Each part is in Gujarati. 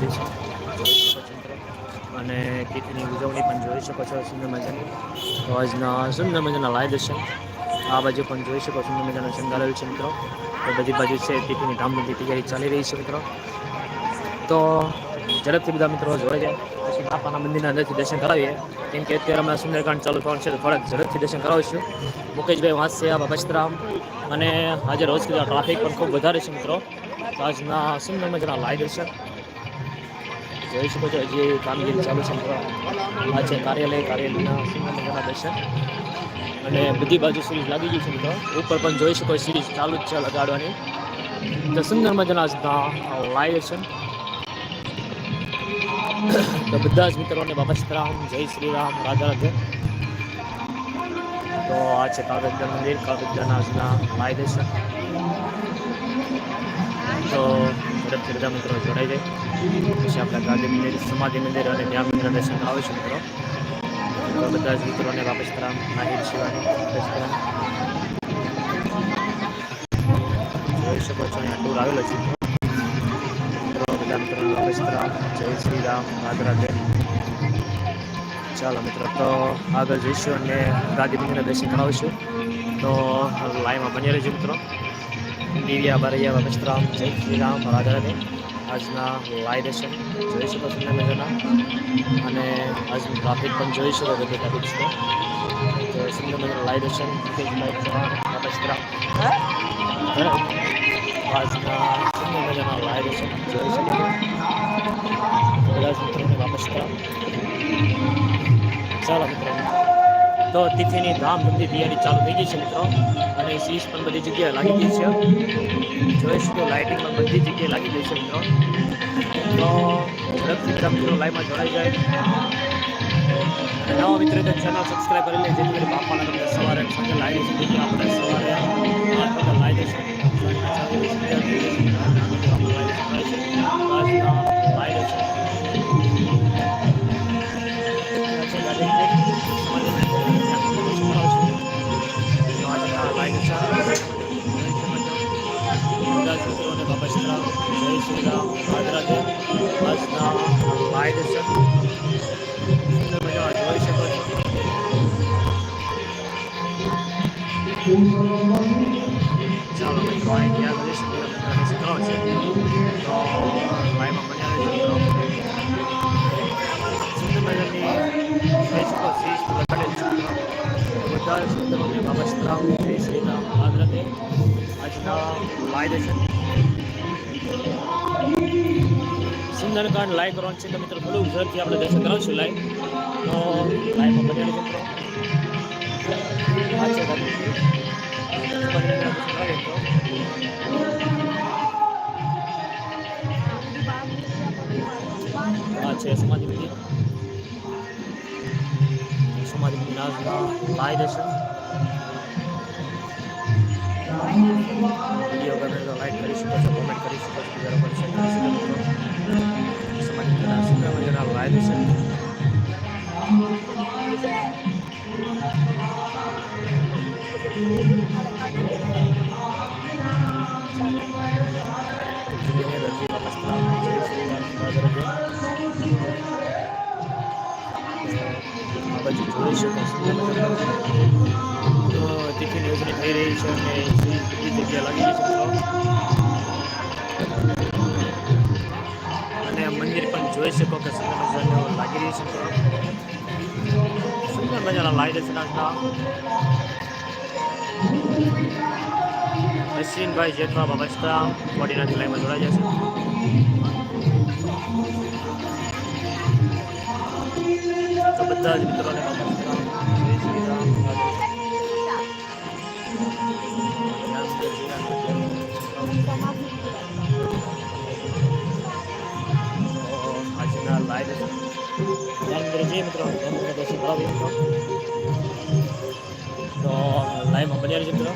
શકો છો. અને તિથિની ઉજવણી પણ જોઈ શકો છો સુંદર મજાની. તો સુંદર મજાના લાઈ દર્શન આ બાજુ પણ જોઈ શકો સુંદર મજાનો શણગારેલ છે મિત્રો. તો બધી બાજુ છે તિથિની ધામધૂમથી તૈયારી ચાલી રહી છે મિત્રો. તો ઝડપથી બધા મિત્રો જોઈ જાય. પછી બાપાના મંદિરના અંદરથી દર્શન કરાવીએ. કેમ કે અત્યારે અમે સુંદરકાંડ ચાલુ થવાનું છે, તો થોડાક ઝડપથી દર્શન કરાવીશું. મુકેશભાઈ વાંસિયા બાપસ્તરામ અને આજે રોજ ટ્રાફિક પણ ખૂબ વધારે છે મિત્રો. આજના સુંદર મજાના લાઈ દર્શન જોઈ શકો છો, હજી કામગીરી ચાલુ છે આ છે કાર્યાલય, કાર્યાલયના મજાના દર્શન. અને બધી બાજુ સિરીઝ લાગી ગઈ છે મિત્રો. ઉપર પણ જોઈ શકો સિરીઝ ચાલુ જ છે લગાડવાની. તો સુંદર મજાના આજના લાઈ દર્શન તો બધા જ મિત્રોને બાબા સીતારામ જય શ્રી રામ, રાધા રાધે. તો આ છે કાગજદર મંદિર કાગજદરના આજના લાઈવ દર્શન તો ઝડપથી બધા મિત્રો જોડાઈ જાય. પછી આપણે ગાંધી મંદિર, સમાધિ મંદિર અને ત્યાં મંદિર દર્શન આવીશું મિત્રો. તો બધા જ મિત્રોને બાબા રામ નાહિર શિવાની દર્શન જોઈ શકો છો, અહીંયા ટૂર આવેલો છે. મિત્રો, બધા મિત્રો વાપસ સીતારામ જય શ્રી રામ. રાધે રાધે. ચાલો મિત્રો, તો આગળ જઈશું અને ગાંધી મંદિરના દર્શન કરાવીશું તો લાઈવમાં બની રહેજો મિત્રો. દિવ્યા બારૈયા બાબસ્તરામ જય શ્રી રામ રાધે રાધે આજના લાઈ દર્શન જોઈ શકો છો મજાના અને આજનું ટ્રાફિક પણ જોઈ શકો બધી ટ્રાફિક છે તો સુંદર મજાના લાઈ બાબસ્તરામ આજના સુંદર મજાના લાઈ દર્શન જોઈ શકો બધા મિત્રોને બાબસ્તરામ ચાલો મિત્રો તો તિથિની ધામધૂમથી તૈયારી ચાલુ થઈ ગઈ છે મિત્રો. અને શીશ પણ બધી જગ્યાએ લાગી ગઈ છે. જોઈશું તો લાઇટિંગ પણ બધી જગ્યાએ લાગી ગઈ છે મિત્રો. તો ઝડપથી બધા મિત્રો લાઈવમાં જોડાઈ જાય. અને નવા મિત્રો ચેનલ સબસ્ક્રાઈબ કરી લે, જેથી કરીને બાપાના તમને સવારે લાવી દઈશું આપણે ચાલો સુંદરકાંડ લાઈક કરવાનું છે. તો મિત્રો થોડું ઝડપથી આપણે દર્શન કરાવશું લાઈવ તો લાઈવમાં રહેજો મિત્રો. છે, સમાધિ મંદિર. સમાધિ મંદિર લાઈ લાઈક કરી શકો છો કોમેન્ટ કરી શકો છો બીજા છો. સમાધિ મંદિરના સુંદર મજાના લાઈ દર્શન આ બાજુ જોઈ શકો છો તો ટિફિન યોજના થઈ રહી છે અને બધી જગ્યા લાગી રહી છે મંદિર પણ જોઈ શકો કે સુંદર મજાનું લાગી રહ્યું છે મિત્રો. સુંદર મજાના લાઈ દર્શન આજના અશ્વિનભાઈ જેઠવા બાબસ્તા બોડીનાથી લાઈમાં જોડાઈ જશે તો બધા જ મિત્રોને ધ્યાન જઈએ મિત્રો, ધ્યાન કરી દર્શન કરાવીએ મિત્રો તો લાઈવમાં બન્યા રહેજો મિત્રો.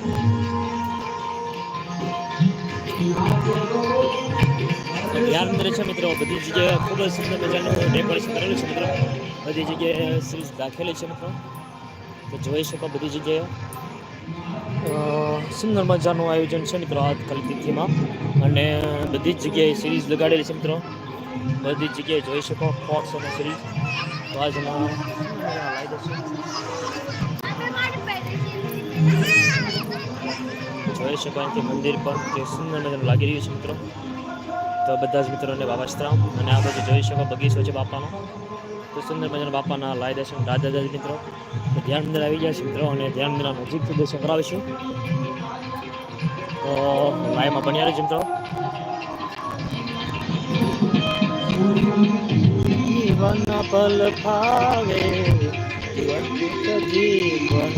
અંદર છે મિત્રો, બધી જગ્યાએ ખૂબ જ સુંદર મજાનું ડેકોરેશન કરેલું છે મિત્રો. બધી જગ્યાએ સિરીઝ રાખેલી છે મિત્રો. તો જોઈ શકો બધી જગ્યાએ. સુંદર મજાનું આયોજન છે મિત્રો આ તિથિમાં. અને બધી જ જગ્યાએ સિરીઝ લગાડેલી છે મિત્રો. બધી જગ્યાએ જોઈ શકો. ફોક્સ અને સિરીઝ તો આજના લાવી દશે જોઈ શકો અહીંથી મંદિર પણ તે સુંદર મજાનું લાગી રહ્યું છે મિત્રો. તો બધા જ મિત્રોને બાબાશ્રામ અને આ બધું જોઈ શકો બગીચો છે બાપાનો. તો સુંદર મજાના બાપાના લાઈ દર્શન દાદા દાદી મિત્રો. તો ધ્યાન અંદર આવી ગયા છે મિત્રો અને ધ્યાન અંદર નજીકથી દર્શન કરાવીશું. તો લાઈવમાં બન્યા રહેજો મિત્રો. જીવન પલ ભાવે જીવન. જીવન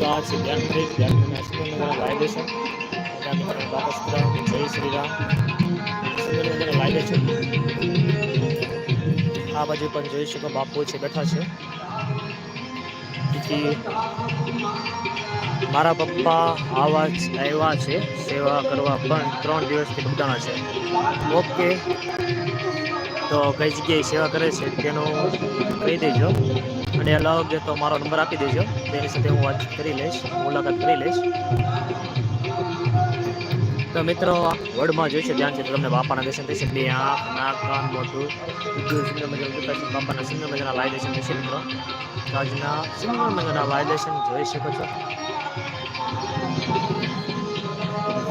કાચ ધ્યાન દે ધ્યાન નાસ્તો નગર લાઈ દેશો જય શ્રી રામ. સુંદર છે આ બાજુ પણ જોઈ શકો બાપુ છે બેઠા છે. તેથી મારા પપ્પા આવા જ આવ્યા છે. સેવા કરવા પણ ત્રણ દિવસથી બધાના છે. ઓકે. તો કઈ જગ્યાએ સેવા કરે છે, તેનું કહી દેજો. અને અલગ તો મારો નંબર આપી દેજો. તેની સાથે હું વાત કરી લઈશ, મુલાકાત કરી લઈશ. તો મિત્રો વર્ડમાં જોઈ છે ધ્યાન છે તમને બાપાના દર્શન થશે બે આંખ નાક, કાન થશે બાપાના સુંદર મજાના લાય દર્શન થશે મિત્રો. આજના સુંદર મજાના લાય દર્શન જોઈ શકો છો.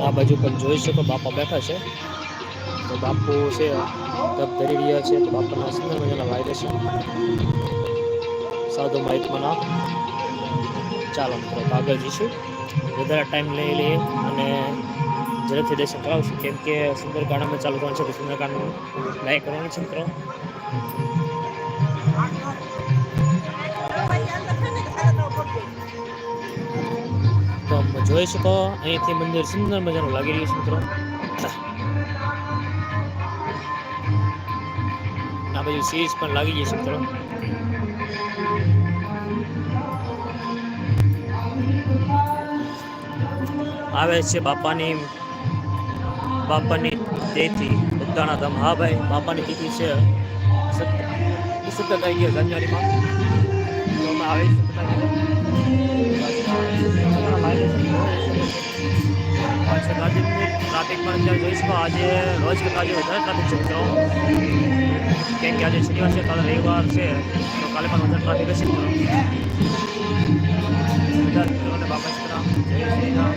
આ બાજુ પણ જોઈ શકો, બાપા બેઠા છે. તો બાપુ છે, તપ ધરી રહ્યા છે, તો બાપાના સુંદર મજાના લાઈ છે. સાધુ મહાત્માના ચાલો મિત્રો આગળ જઈશું. વધારે ટાઈમ લઈ લઈએ અને ઝડપથી દર્શન કરાવશું. કેમ કે સુંદરકાંડમાં ચાલુ કરવાનું છે, તો સુંદરકાંડનું લાઈક કરવાનું છે મિત્રો. તો જોઈ શકો, અહીંથી મંદિર સુંદર મજાનું લાગી રહ્યું છે મિત્રો. આ બાજુ સીરીઝ પણ લાગી ગઈ છે મિત્રો આવે છે બાપાની બાપાની તિથિ બધાના ધામ હા ભાઈ બાપાની તિથિ છે સત્તર તારીખે જાન્યુઆરીમાં અમે આવે ટ્રાફિક પણ અત્યારે જોઈ શકો આજે રોજ કરતાં આજે વધારે ટ્રાફિક છે, મિત્રો. કેમ કે આજે શનિવાર છે, કાલે રવિવાર છે, તો કાલે પણ વધારે ટ્રાફિક હશે, મિત્રો. બધા મિત્રોને બાપા સીતારામ જય શ્રીના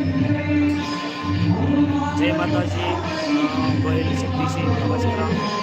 જય માતાજી. ગોહિલ શક્તિસિંહ બાબા સીતારામ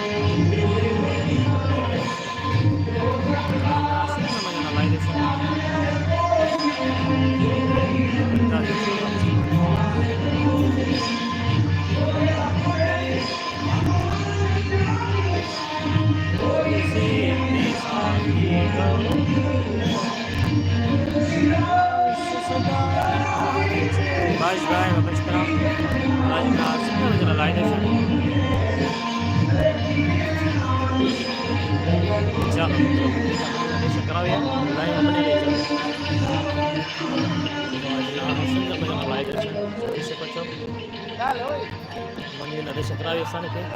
મંદિરના દર્શન કરાવીએ સ્થાનેથી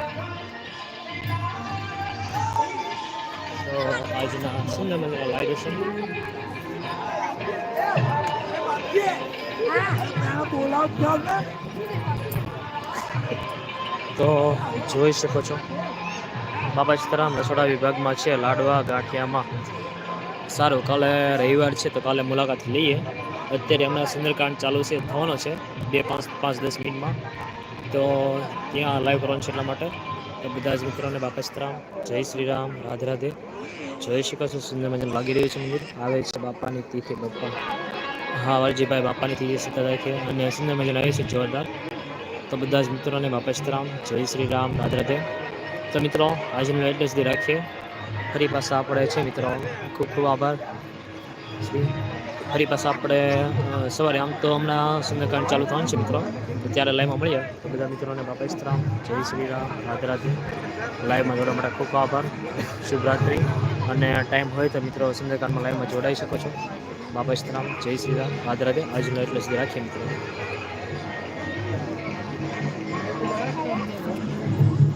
તો આજના સુંદર મજાના લાઈ દર્શન તો જોઈ શકો છો. બાબા સીતારામ રસોડા વિભાગમાં છે, લાડવા ગાંઠિયામાં. સારું, કાલે રવિવાર છે, તો કાલે મુલાકાત લઈએ. અત્યારે હમણાં સુંદરકાંડ ચાલુ છે, થવાનો છે, બે પાંચ પાંચ, દસ મિનિટમાં. તો ત્યાં લાઈવ કરવાનું છે એટલા માટે. તો બધા જ મિત્રોને બાપા રામ. જય શ્રી રામ, રાધે રાધે. જોઈ શકો છો સુંદર મજાનું લાગી રહ્યું છે મંદિર. આવે છે બાપાની તિથિ બાપા હા વરજીભાઈ બાપાની તિથિ સીતા તારીખે અને સુંદર મજાનું આવે છે, જોરદાર. તો બધા જ મિત્રોને બાપા રામ. જય શ્રી રામ, રાધે રાધે. તો મિત્રો, આજનું એડ્રેસ રાખીએ. ફરી પાછા આપણે છે, મિત્રો. ખૂબ ખૂબ આભાર. શ્રી ફરી પાછા આપણે સવારે આમ તો હમણાં સુંદરકાંડ ચાલુ થવાનું છે મિત્રો. તો ત્યારે લાઈવમાં મળીએ. તો બધા મિત્રોને બાપા ઇસ્તરામ જય શ્રી રામ રાધે રાધે લાઈવમાં જોડવા માટે ખૂબ આભાર. શુભરાત્રિ અને ટાઈમ હોય તો મિત્રો સુંદરકાંડમાં લાઈવમાં જોડાઈ શકો છો. બાપા ઇસ્તરામ જય શ્રી રામ રાધે રાધે આજનું એટલે સુધી રાખીએ મિત્રો.